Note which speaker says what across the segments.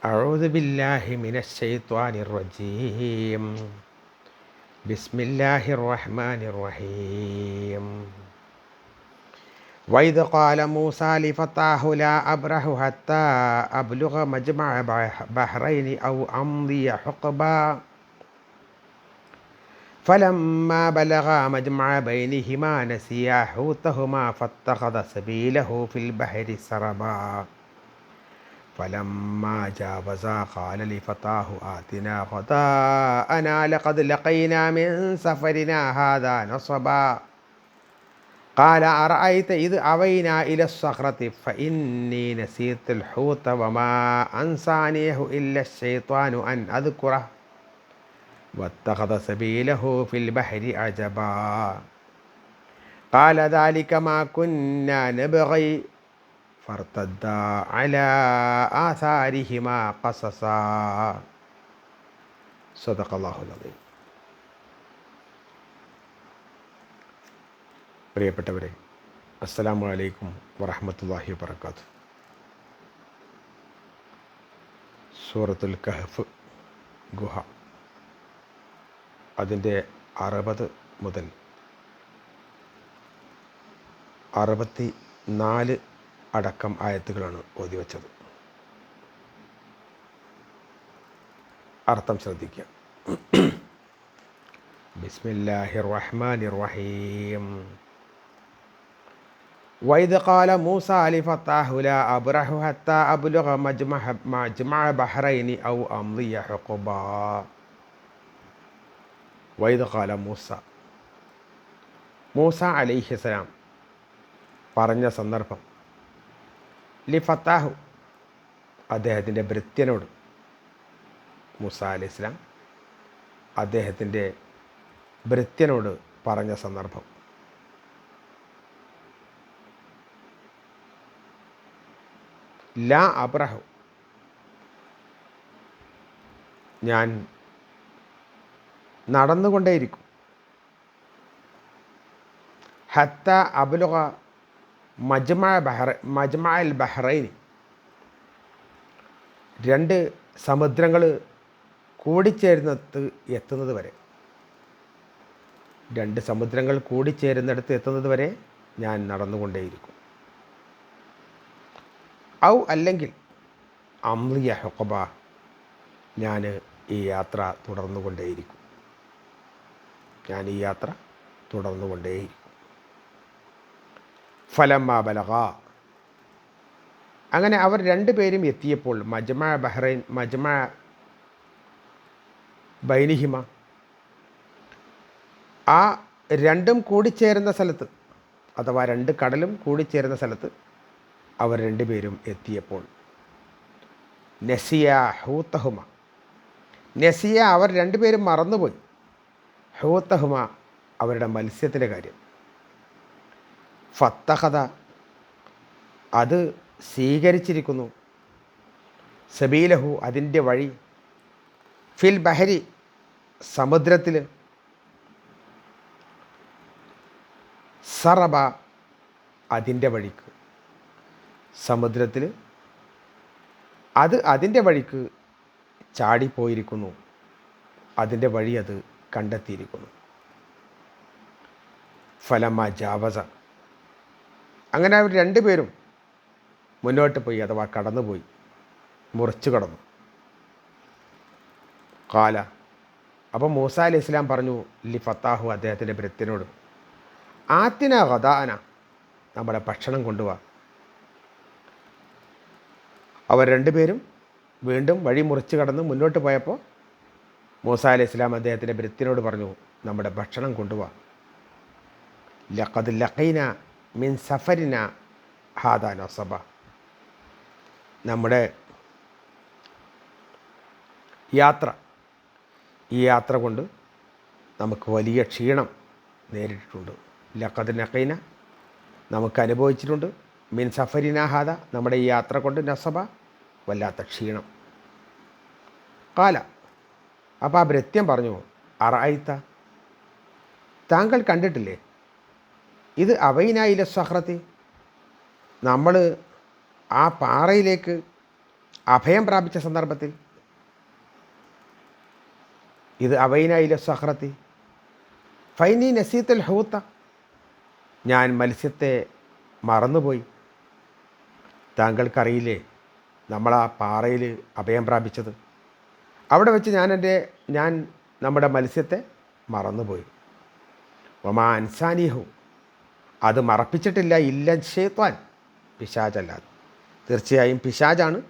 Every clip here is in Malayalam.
Speaker 1: أعوذ بالله من الشيطان الرجيم. بسم الله الرحمن الرحيم. وإذ قال موسى لفتاه لا أبرح حتى أبلغ مجمع بحرين أو أمضي حقبا. فلما بلغا مجمع بينهما نسيا حوتهما فاتخذ سبيله في البحر سربا. فلما جاوزا قال لفتاه آتنا غداءنا لقد لقينا من سفرنا هذا نصبا. قال أرأيت إذ أوينا إلى الصخرة فإني نسيت الحوت وما أنسانيه إلا الشيطان أن أذكره. واتخذ سبيله في البحر عجبا قال ذلك ما كنا نبغي. ഫർത്തദ്ദ അല ആസാരിഹിമ കസസ സദഖല്ലാഹുലീം പ്രിയപ്പെട്ടവരെ അസ്സലാമു അലൈക്കും വറഹമത്തല്ലാഹി വർക്കാത്തു സൂറത്തുൽ കഹഫ് ഗുഹ അതിന്റെ അറുപത് മുതൽ അറുപത്തി നാല് അടക്കം ആയത്തുകളാണ് ഓതി വച്ചത് അർത്ഥം ശ്രദ്ധിക്കുക ബിസ്മില്ലാഹിർ റഹ്മാനിർ റഹീം وإذ قال موسى لفتاه لا أبرح حتى أبلغ مجمع, مجمع بحرين أو أمضي حقبا وإذ قال موسى മൂസ അലൈഹിസ്സലാം പറഞ്ഞ സന്ദർഭം ലി ഫത്താഹു. അദ്ദേഹത്തിന്റെ ഭൃത്യനോട് മൂസ അലി ഇസ്ലാം അദ്ദേഹത്തിന്റെ ഭൃത്യനോട് പറഞ്ഞ സന്ദർഭം. ലാ അബ്രഹു. ഞാൻ നടന്നുകൊണ്ടേയിരിക്കും. ഹത്ത അബുലുക മജ്മ ബഹ്റ മജ്മ അൽ ബഹ്റൈൻ. രണ്ട് സമുദ്രങ്ങൾ കൂടിച്ചേരുന്നിടത്ത് എത്തുന്നത് വരെ. രണ്ട് സമുദ്രങ്ങൾ കൂടിച്ചേരുന്നിടത്ത് എത്തുന്നത് വരെ ഞാൻ നടന്നുകൊണ്ടേയിരിക്കും. ഔ അല്ലെങ്കിൽ അമ്രിയ ഹൊക്കബ ഞാൻ ഈ യാത്ര തുടർന്നുകൊണ്ടേയിരിക്കും. ഞാൻ ഈ യാത്ര തുടർന്നുകൊണ്ടേയിരിക്കും. ഫലമ്മ അങ്ങനെ അവർ രണ്ടുപേരും എത്തിയപ്പോൾ മജ്മ ബഹ്റൈൻ മജ്മ ബൈനിഹിമ ആ രണ്ടും കൂടിച്ചേരുന്ന സ്ഥലത്ത് അഥവാ രണ്ട് കടലും കൂടിച്ചേരുന്ന സ്ഥലത്ത് അവർ രണ്ടുപേരും എത്തിയപ്പോൾ നസിയ ഹൂത്തഹുമ. നസിയ അവർ രണ്ടുപേരും മറന്നുപോയി. ഹൂത്തഹുമ അവരുടെ മത്സ്യത്തിന്റെ കാര്യം. ഫത്തഹത അത് സ്വീകരിച്ചിരിക്കുന്നു. സബീലഹു അതിന്റെ വഴി. ഫിൽ ബഹരി സമുദ്രത്തിൽ. സറബ അതിന്റെ വഴിക്ക്. സമുദ്രത്തിൽ. അത് അതിന്റെ വഴിക്ക് ചാടിപ്പോയിരിക്കുന്നു. അതിന്റെ വഴി അത് കണ്ടെത്തിയിരിക്കുന്നു. ഫലമ ജാവസ. അങ്ങനെ അവർ രണ്ടുപേരും മുന്നോട്ട് പോയി അഥവാ കടന്നുപോയി. മുറിച്ചു കടന്നു. കാല. അപ്പോൾ മൂസ അലി ഇസ്ലാം പറഞ്ഞു ലി ഫത്താഹു അദ്ദേഹത്തിന്റെ ഭൃത്യനോട്. ആത്തിന ഗദാന നമ്മുടെ ഭക്ഷണം കൊണ്ടുപോവാ അവർ രണ്ടുപേരും വീണ്ടും വഴി മുറിച്ച് കടന്ന് മുന്നോട്ട് പോയപ്പോൾ മൂസ അലി ഇസ്ലാം അദ്ദേഹത്തിന്റെ ഭൃത്യനോട് പറഞ്ഞു നമ്മുടെ ഭക്ഷണം കൊണ്ടുപോവാ ലഖദ് ലഖൈന മിൻ സഫരിന ഹാദാ നൊസബ നമ്മുടെ യാത്ര. ഈ യാത്ര കൊണ്ട് നമുക്ക് വലിയ ക്ഷീണം നേരിട്ടിട്ടുണ്ട്. നഖൈന നമുക്ക് അനുഭവിച്ചിട്ടുണ്ട്. മിൻ സഫരിന ഹാദ നമ്മുടെ ഈ യാത്ര കൊണ്ട് നസബ വല്ലാത്ത ക്ഷീണം. കാല അപ്പോൾ ആ ഭൃത്യം പറഞ്ഞു അറായിത്ത താങ്കൾ കണ്ടിട്ടില്ലേ? ഇത് അവൈനായില്ല സഹ്രത്തി നമ്മൾ ആ പാറയിലേക്ക് അഭയം പ്രാപിച്ച സന്ദർഭത്തിൽ ഇത് അവൈനായില്ല സഹ്രത്തി ഫൈനി നസീത്തൽ ഹൂത്ത. ഞാൻ മത്സ്യത്തെ മറന്നുപോയി. താങ്കൾക്കറിയില്ലേ നമ്മൾ ആ പാറയിൽ അഭയം പ്രാപിച്ചത്. അവിടെ വെച്ച് ഞാൻ എന്റെ ഞാൻ നമ്മുടെ മത്സ്യത്തെ മറന്നുപോയി. ഒമാ അത് മറപ്പിച്ചിട്ടില്ല ഇല്ല ഷേത്വാൻ പിശാചല്ലാതെ. തീർച്ചയായും പിശാജാണ്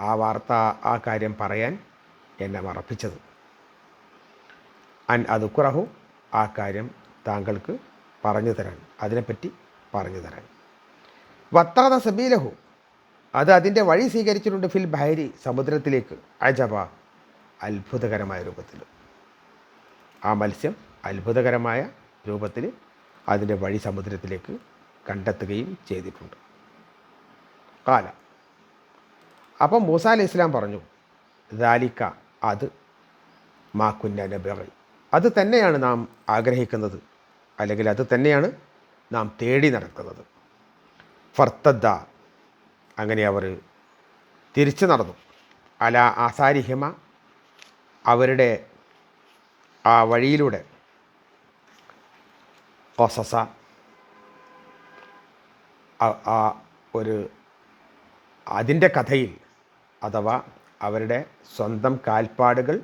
Speaker 1: ആ വാർത്ത ആ കാര്യം പറയാൻ എന്നെ മറപ്പിച്ചത്. അൻ അത് കുറഹു ആ കാര്യം താങ്കൾക്ക് പറഞ്ഞു തരാൻ അതിനെപ്പറ്റി പറഞ്ഞു തരാൻ. വത്താത സബീലഹു അത് അതിന്റെ വഴി സ്വീകരിച്ചിട്ടുണ്ട് ഫിൽ ബഹരി സമുദ്രത്തിലേക്ക്. അജബ അത്ഭുതകരമായ രൂപത്തിൽ. ആ മത്സ്യം അത്ഭുതകരമായ രൂപത്തിൽ അതിന്റെ വഴി സമുദ്രത്തിലേക്ക് കണ്ടെത്തുകയും ചെയ്തിട്ടുണ്ട്. കാല. അപ്പം മൂസ അലി ഇസ്ലാം പറഞ്ഞു ദാലിക്ക അത് മാക്കുന്ന നബറി അത് തന്നെയാണ് നാം ആഗ്രഹിക്കുന്നത് അല്ലെങ്കിൽ അത് തന്നെയാണ് നാം തേടി നടക്കുന്നത്. ഫർത്തദ്ദ അങ്ങനെ അവർ തിരിച്ചു നടന്നു. അല ആസാരിഹിമ അവരുടെ ആ വഴിയിലൂടെ കൊസസ ആ- ഒരു അതിന്റെ കഥയിൽ അഥവാ അവരുടെ സ്വന്തം കാൽപ്പാടുകൾ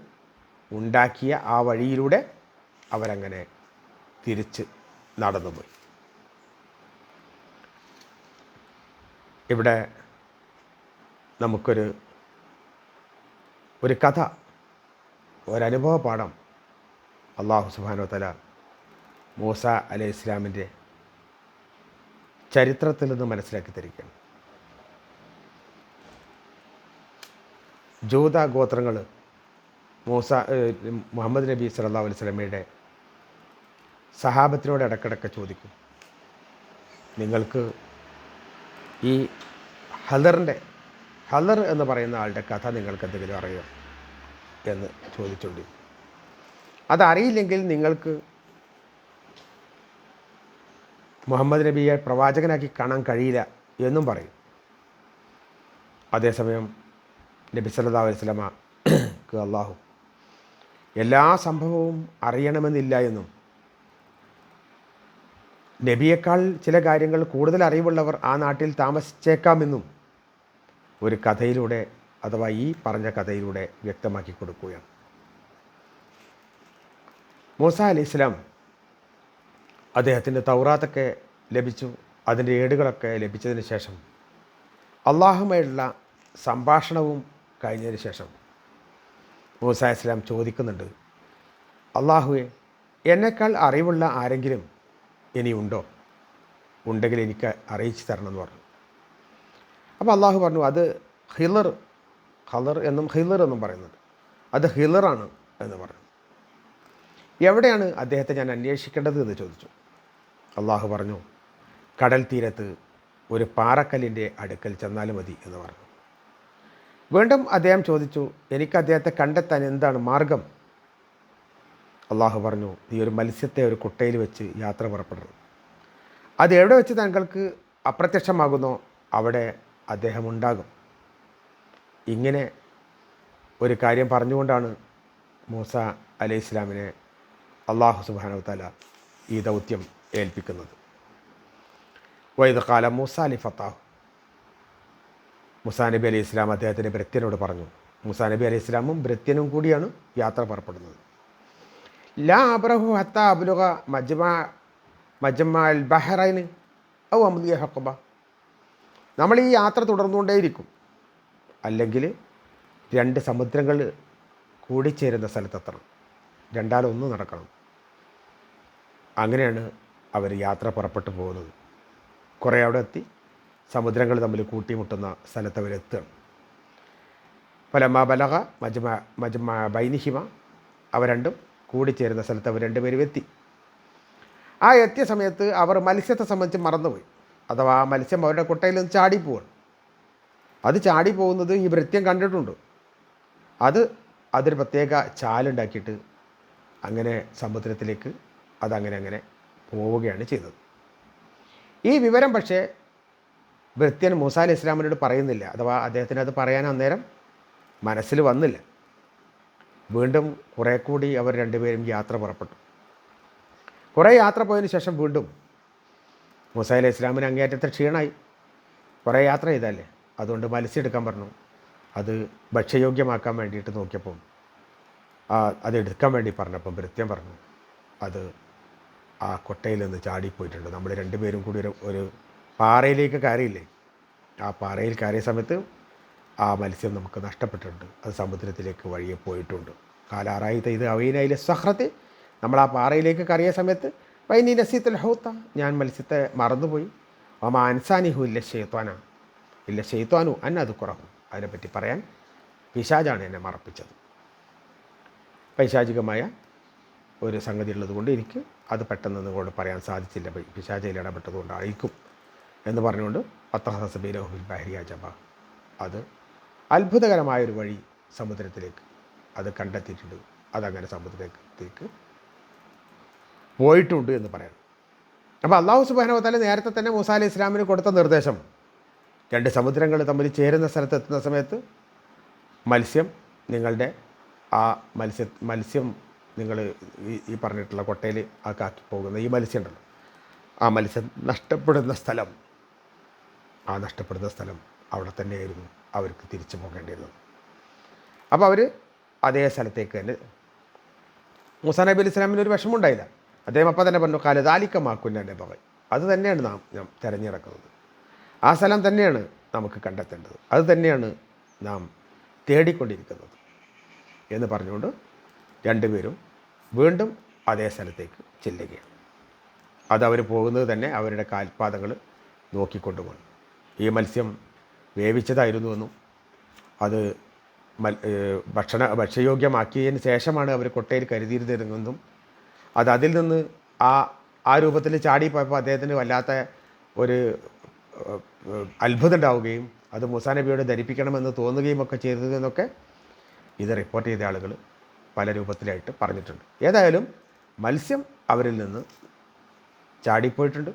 Speaker 1: ഉണ്ടാക്കിയ ആ വഴിയിലൂടെ അവരങ്ങനെ തിരിച്ച് നടന്നുപോയി ഇവിടെ നമുക്കൊരു ഒരു കഥ ഒരനുഭവ പാഠം അള്ളാഹു സുബാനോ തല മൂസ അലൈഹി ഇസ്ലാമിന്റെ ചരിത്രത്തിൽ നിന്ന് മനസ്സിലാക്കി തരികയാണ്. ജൂത ഗോത്രങ്ങൾ മൂസ മുഹമ്മദ് നബി സല്ലാ അലൈഹി സ്വലമയുടെ സഹാബത്തിനോട് ഇടക്കിടക്ക് ചോദിക്കും. നിങ്ങൾക്ക് ഈ ഹലറിന്റെ ഹലർ എന്ന് പറയുന്ന ആളുടെ കഥ നിങ്ങൾക്ക് എന്തെങ്കിലും അറിയാം എന്ന് ചോദിച്ചുകൊണ്ട് അതറിയില്ലെങ്കിൽ നിങ്ങൾക്ക് മുഹമ്മദ് നബിയെ പ്രവാചകനാക്കി കാണാൻ കഴിയില്ല എന്നും പറയും. അതേസമയം നബി സല്ലാ അലൈഹി സ്വലമക്ക് അള്ളാഹു എല്ലാ സംഭവവും അറിയണമെന്നില്ല എന്നും നബിയേക്കാൾ ചില കാര്യങ്ങൾ കൂടുതൽ അറിവുള്ളവർ ആ നാട്ടിൽ താമസിച്ചേക്കാമെന്നും ഒരു കഥയിലൂടെ അഥവാ ഈ പറഞ്ഞ കഥയിലൂടെ വ്യക്തമാക്കി കൊടുക്കുകയാണ്. മൂസ അലി ഇസ്ലാം അദ്ദേഹത്തിന്റെ തൗറാത്തൊക്കെ ലഭിച്ചു അതിന്റെ ഏടുകളൊക്കെ ലഭിച്ചതിന് ശേഷം അള്ളാഹുമായുള്ള സംഭാഷണവും കഴിഞ്ഞതിന് ശേഷം മൂസ ഇസ്ലാം ചോദിക്കുന്നുണ്ട് അള്ളാഹുവെ എന്നെക്കാൾ അറിവുള്ള ആരെങ്കിലും ഇനിയുണ്ടോ ഉണ്ടെങ്കിൽ എനിക്ക് അറിയിച്ചു തരണം എന്ന് പറഞ്ഞു. അപ്പോൾ അള്ളാഹു പറഞ്ഞു അത് ഹിലർ ഹലർ എന്നും ഹിലർ എന്നും പറയുന്നുണ്ട്. അത് ഹിലറാണ് എന്ന് പറഞ്ഞു. എവിടെയാണ് അദ്ദേഹത്തെ ഞാൻ അന്വേഷിക്കേണ്ടത് എന്ന് ചോദിച്ചു. അള്ളാഹു പറഞ്ഞു കടൽ തീരത്ത് ഒരു പാറക്കല്ലിന്റെ അടുക്കൽ ചെന്നാൽ മതി എന്ന് പറഞ്ഞു. വീണ്ടും അദ്ദേഹം ചോദിച്ചു എനിക്ക് അദ്ദേഹത്തെ കണ്ടെത്താൻ എന്താണ് മാർഗം? അള്ളാഹു പറഞ്ഞു നീ ഒരു മത്സ്യത്തെ ഒരു കുട്ടയിൽ വെച്ച് യാത്ര പുറപ്പെടുന്നു. അത് എവിടെ വെച്ച് താങ്കൾക്ക് അപ്രത്യക്ഷമാകുന്നോ അവിടെ അദ്ദേഹം ഉണ്ടാകും. ഇങ്ങനെ ഒരു കാര്യം പറഞ്ഞുകൊണ്ടാണ് മൂസ അലൈഹി ഇസ്ലാമിനെ അള്ളാഹു സുബാനു താല ഈ ദൗത്യം ഏൽപ്പിക്കുന്നത്. വൈദ് കാല മുസാലി അലി ഫത്താഹു. മുസാ നബി അലൈഹി ഇസ്ലാം അദ്ദേഹത്തിന്റെ ഭൃത്യനോട് പറഞ്ഞു. മുസാ നബി അലൈഹി ഇസ്ലാമും ഭൃത്യനും കൂടിയാണ് യാത്ര പുറപ്പെടുന്നത്. ലാ അബ്രഹു ഹത്ത അബുലുക മജ്മ മജ്മ അൽ ബഹ്റൈന് ഔ അമുദിയ ഹക്കുബ നമ്മൾ ഈ യാത്ര തുടർന്നുകൊണ്ടേയിരിക്കും. അല്ലെങ്കിൽ രണ്ട് സമുദ്രങ്ങൾ കൂടിച്ചേരുന്ന സ്ഥലത്തെത്തണം. രണ്ടാലൊന്നും നടക്കണം. അങ്ങനെയാണ് അവർ യാത്ര പുറപ്പെട്ടു പോകുന്നത്. കുറേ അവിടെ എത്തി. സമുദ്രങ്ങൾ തമ്മിൽ കൂട്ടിമുട്ടുന്ന സ്ഥലത്ത് അവരെത്തുകയാണ് ഫലമ ബലഹ മജ്മ മജ്മ ബൈനിഹിമ. അവ രണ്ടും കൂടിച്ചേരുന്ന സ്ഥലത്ത് അവർ രണ്ടുപേരും എത്തി. ആ എത്തിയ സമയത്ത് അവർ മത്സ്യത്തെ സംബന്ധിച്ച് മറന്നുപോയി. അഥവാ ആ മത്സ്യം അവരുടെ കുട്ടയിൽ നിന്ന് ചാടിപ്പോവാണ് അത് ചാടി പോകുന്നത് ഈ വൃത്യം കണ്ടിട്ടുണ്ട്. അത് അതൊരു പ്രത്യേക ചാലുണ്ടാക്കിയിട്ട് അങ്ങനെ സമുദ്രത്തിലേക്ക് അതങ്ങനെ അങ്ങനെ പോവുകയാണ് ചെയ്തത്. ഈ വിവരം പക്ഷേ ഭൃത്യൻ മൂസ അലി ഇസ്ലാമിനോട് പറയുന്നില്ല. അഥവാ അദ്ദേഹത്തിന് അത് പറയാൻ അന്നേരം മനസ്സിൽ വന്നില്ല. വീണ്ടും കുറേ കൂടി അവർ രണ്ടുപേരും യാത്ര പുറപ്പെട്ടു. കുറേ യാത്ര പോയതിന് ശേഷം വീണ്ടും മൂസ അലി ഇസ്ലാമിന് അങ്ങേയറ്റത്തെ ക്ഷീണമായി. കുറേ യാത്ര ചെയ്തല്ലേ? അതുകൊണ്ട് മത്സ്യം എടുക്കാൻ പറഞ്ഞു. അത് ഭക്ഷ്യയോഗ്യമാക്കാൻ വേണ്ടിയിട്ട് നോക്കിയപ്പം അതെടുക്കാൻ വേണ്ടി പറഞ്ഞപ്പം ഭൃത്യം പറഞ്ഞു അത് ആ കൊട്ടയിൽ നിന്ന് ചാടിപ്പോയിട്ടുണ്ട് നമ്മൾ രണ്ടുപേരും കൂടി ഒരു ഒരു പാറയിലേക്ക് കയറിയില്ലേ? ആ പാറയിൽ കയറിയ സമയത്ത് ആ മത്സ്യം നമുക്ക് നഷ്ടപ്പെട്ടിട്ടുണ്ട്. അത് സമുദ്രത്തിലേക്ക് വഴിയെ പോയിട്ടുണ്ട്. കാലാറായി ഇത്. അവയിനയിലെ സഹ്രത്ത് നമ്മൾ ആ പാറയിലേക്ക് കയറിയ സമയത്ത് വൈനി നസീത്തുൽ ഹൗത്ത. ഞാൻ മത്സ്യത്തെ മറന്നുപോയി. ഒമ അൻസാനിഹു ഇല്ല ഷെയ്ത്വാന ഇല്ല ഷെയ്ത്വാനു അന്ന അത് കുറവും അതിനെപ്പറ്റി പറയാൻ പിശാജാണ് എന്നെ മറപ്പിച്ചത്. പൈശാചികമായ ഒരു സംഗതി ഉള്ളതുകൊണ്ട് എനിക്ക് അത് നിങ്ങളോട് പറയാൻ സാധിച്ചില്ല. പിശാചയിൽ ഇടപെട്ടതുകൊണ്ടായിരിക്കും എന്ന് പറഞ്ഞുകൊണ്ട് പത്തഹസബീലഹുബിൽ ബഹരിയ ജബ അത് അത്ഭുതകരമായൊരു വഴി സമുദ്രത്തിലേക്ക് അത് കണ്ടെത്തിയിട്ടുണ്ട്. അതങ്ങനെ സമുദ്രത്തിലേക്ക് പോയിട്ടുണ്ട് എന്ന് പറയാം അപ്പോൾ അള്ളാഹു സുബാനവത്താല നേരത്തെ തന്നെ മൂസ അലി ഇസ്ലാമിന് കൊടുത്ത നിർദ്ദേശം രണ്ട് സമുദ്രങ്ങൾ തമ്മിൽ ചേരുന്ന സ്ഥലത്ത് എത്തുന്ന സമയത്ത് മത്സ്യം നിങ്ങളുടെ ആ മത്സ്യ മത്സ്യം നിങ്ങൾ ഈ പറഞ്ഞിട്ടുള്ള കൊട്ടയിൽ ആ കാക്കി പോകുന്ന ഈ മത്സ്യം ഉണ്ടല്ലോ ആ മത്സ്യം നഷ്ടപ്പെടുന്ന സ്ഥലം ആ നഷ്ടപ്പെടുന്ന സ്ഥലം അവിടെ തന്നെയായിരുന്നു അവർക്ക് തിരിച്ചു പോകേണ്ടിയിരുന്നത്. അപ്പോൾ അവർ അതേ സ്ഥലത്തേക്ക് തന്നെ മൂസാ നബി അലി ഇസ്ലാമിന് ഒരു വിഷമമുണ്ടായില്ല. അദ്ദേഹം അപ്പം തന്നെ പറഞ്ഞു കാലതാലിക്കമാക്കുന്ന എന്റെ പകൽ അത് തന്നെയാണ് നാം നാം തിരഞ്ഞെടുക്കുന്നത്. ആ സ്ഥലം തന്നെയാണ് നമുക്ക് കണ്ടെത്തേണ്ടത്. അത് തന്നെയാണ് നാം തേടിക്കൊണ്ടിരിക്കുന്നത് എന്ന് പറഞ്ഞുകൊണ്ട് രണ്ടുപേരും വീണ്ടും അതേ സ്ഥലത്തേക്ക് ചെല്ലുകയാണ്. അതവർ പോകുന്നത് തന്നെ അവരുടെ കാൽപാതകൾ നോക്കിക്കൊണ്ടുപോകണം ഈ മത്സ്യം വേവിച്ചതായിരുന്നുവെന്നും അത് ഭക്ഷണ ഭക്ഷ്യയോഗ്യമാക്കിയതിന് ശേഷമാണ് അവർ കൊട്ടയിൽ കരുതിയിരുന്നതെന്നും അത് അതിൽ നിന്ന് ആ ആ രൂപത്തിൽ ചാടിപ്പോയപ്പോൾ അദ്ദേഹത്തിന് വല്ലാത്ത ഒരു അത്ഭുതം ഉണ്ടാവുകയും അത് മുസാ നബിയോട് ധരിപ്പിക്കണമെന്ന് തോന്നുകയും ഒക്കെ ചെയ്തതെന്നൊക്കെ ഇത് റിപ്പോർട്ട് ചെയ്ത ആളുകൾ പല രൂപത്തിലായിട്ട് പറഞ്ഞിട്ടുണ്ട്. ഏതായാലും മത്സ്യം അവരിൽ നിന്ന് ചാടിപ്പോയിട്ടുണ്ട്.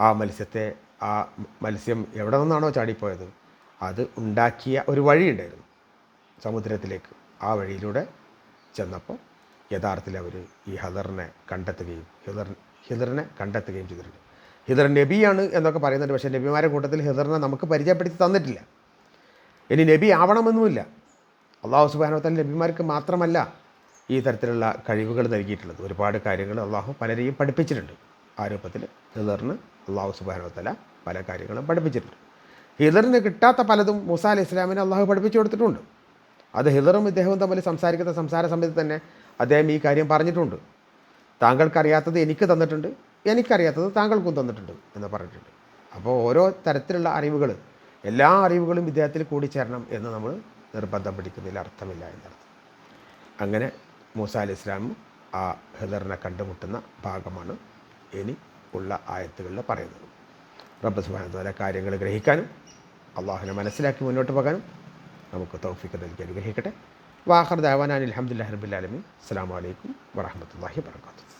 Speaker 1: ആ മത്സ്യത്തെ ആ മത്സ്യം എവിടെ നിന്നാണോ ചാടിപ്പോയത് അത് ഉണ്ടാക്കിയ ഒരു വഴിയുണ്ടായിരുന്നു സമുദ്രത്തിലേക്ക്. ആ വഴിയിലൂടെ ചെന്നപ്പോൾ യഥാർത്ഥത്തിൽ അവർ ഈ ഹദറിനെ കണ്ടെത്തുകയും ഹിദർ ഹിദറിനെ കണ്ടെത്തുകയും ചെയ്തിട്ടുണ്ട്. ഹിദർ നബിയാണ് എന്നൊക്കെ പറയുന്നുണ്ട് പക്ഷേ നബിമാരുടെ കൂട്ടത്തിൽ ഹിദറിനെ നമുക്ക് പരിചയപ്പെടുത്തി തന്നിട്ടില്ല. ഇനി നബി ആവണമെന്നുമില്ല. അള്ളാഹു സുബാനോത്തൽ നബിമാർക്ക് മാത്രമല്ല ഈ തരത്തിലുള്ള കഴിവുകൾ നൽകിയിട്ടുള്ളത്. ഒരുപാട് കാര്യങ്ങൾ അള്ളാഹു പലരെയും പഠിപ്പിച്ചിട്ടുണ്ട്. ആ രൂപത്തിൽ ഹിദറിന് അള്ളാഹു സുബാനോത്തല പല കാര്യങ്ങളും പഠിപ്പിച്ചിട്ടുണ്ട്. ഹിദറിന് കിട്ടാത്ത പലതും മൂസ അലി ഇസ്ലാമിനെ അള്ളാഹു പഠിപ്പിച്ചു കൊടുത്തിട്ടുണ്ട്. അത് ഹിദറും ഇദ്ദേഹവും തമ്മിൽ സംസാരിക്കുന്ന സംസാര സമയത്ത് തന്നെ അദ്ദേഹം ഈ കാര്യം പറഞ്ഞിട്ടുണ്ട്. താങ്കൾക്കറിയാത്തത് എനിക്ക് തന്നിട്ടുണ്ട് എനിക്കറിയാത്തത് താങ്കൾക്കും തന്നിട്ടുണ്ട് എന്ന് പറഞ്ഞിട്ടുണ്ട്. അപ്പോൾ ഓരോ തരത്തിലുള്ള അറിവുകൾ എല്ലാ അറിവുകളും ഇദ്ദേഹത്തിൽ ചേരണം എന്ന് നമ്മൾ നിർബന്ധം പിടിക്കുന്നതിൽ അർത്ഥമില്ല എന്നർത്ഥം. അങ്ങനെ മൂസ അലി ഇസ്ലാം ആ ഹെദറിനെ കണ്ടുമുട്ടുന്ന ഭാഗമാണ് ഇനി ഉള്ള ആയത്തുകളിൽ പറയുന്നത്. റബ്ബ് സുബാന കാര്യങ്ങൾ ഗ്രഹിക്കാനും അള്ളാഹുനെ മനസ്സിലാക്കി മുന്നോട്ട് പോകാനും നമുക്ക് തൗഫിക്ക് നൽകി അനുഗ്രഹിക്കട്ടെ. വാഹർ ദാവാനാൻ അലഹമുല്ലാ റബുലാലമി അസ്സാം വലൈക്കും വാഹമത്തല്ലാഹി വാത്തു